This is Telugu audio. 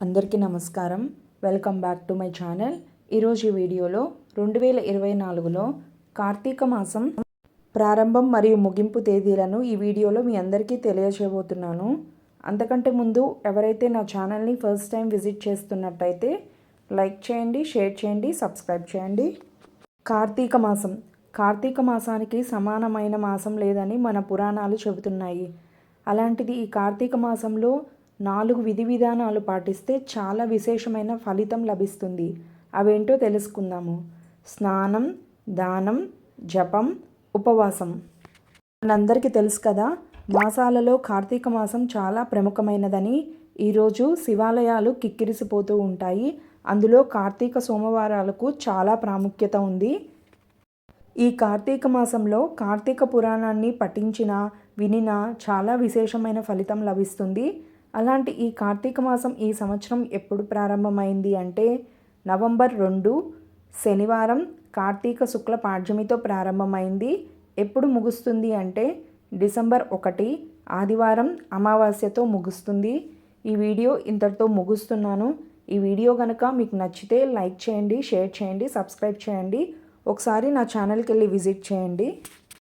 అందరికీ నమస్కారం. Welcome back to my channel. ఈరోజు ఈ వీడియోలో రెండు వేల ఇరవై నాలుగులో కార్తీక మాసం ప్రారంభం మరియు ముగింపు తేదీలను ఈ వీడియోలో మీ అందరికీ తెలియజేయబోతున్నాను. అంతకంటే ముందు ఎవరైతే నా ఛానల్ని ఫస్ట్ టైం విజిట్ చేస్తున్నట్టయితే లైక్ చేయండి షేర్ చేయండి సబ్స్క్రైబ్ చేయండి. కార్తీక మాసం. కార్తీక మాసానికి సమానమైన మాసం లేదని మన పురాణాలు చెబుతున్నాయి. అలాంటిది ఈ కార్తీక మాసంలో నాలుగు విధి విధానాలు పాటిస్తే చాలా విశేషమైన ఫలితం లభిస్తుంది. అవేంటో తెలుసుకుందాము. స్నానం దానం జపం ఉపవాసం. మనందరికీ తెలుసు కదా మాసాలలో కార్తీక మాసం చాలా ప్రముఖమైనదని. ఈరోజు శివాలయాలు కిక్కిరిసిపోతూ ఉంటాయి. అందులో కార్తీక సోమవారాలకు చాలా ప్రాముఖ్యత ఉంది. ఈ కార్తీక మాసంలో కార్తీక పురాణాన్ని పఠించిన వినిన చాలా విశేషమైన ఫలితం లభిస్తుంది. అలాంటి ఈ కార్తీక మాసం ఈ సంవత్సరం ఎప్పుడు ప్రారంభమైంది అంటే నవంబర్ రెండు శనివారం కార్తీక శుక్ల పాడ్యమితో ప్రారంభమైంది. ఎప్పుడు ముగుస్తుంది అంటే డిసెంబర్ ఒకటి ఆదివారం అమావాస్యతో ముగుస్తుంది. ఈ వీడియో ఇంతటితో ముగుస్తున్నాను. ఈ వీడియో కనుక మీకు నచ్చితే లైక్ చేయండి షేర్ చేయండి సబ్స్క్రైబ్ చేయండి. ఒకసారి నా ఛానల్కి వెళ్ళి విజిట్ చేయండి.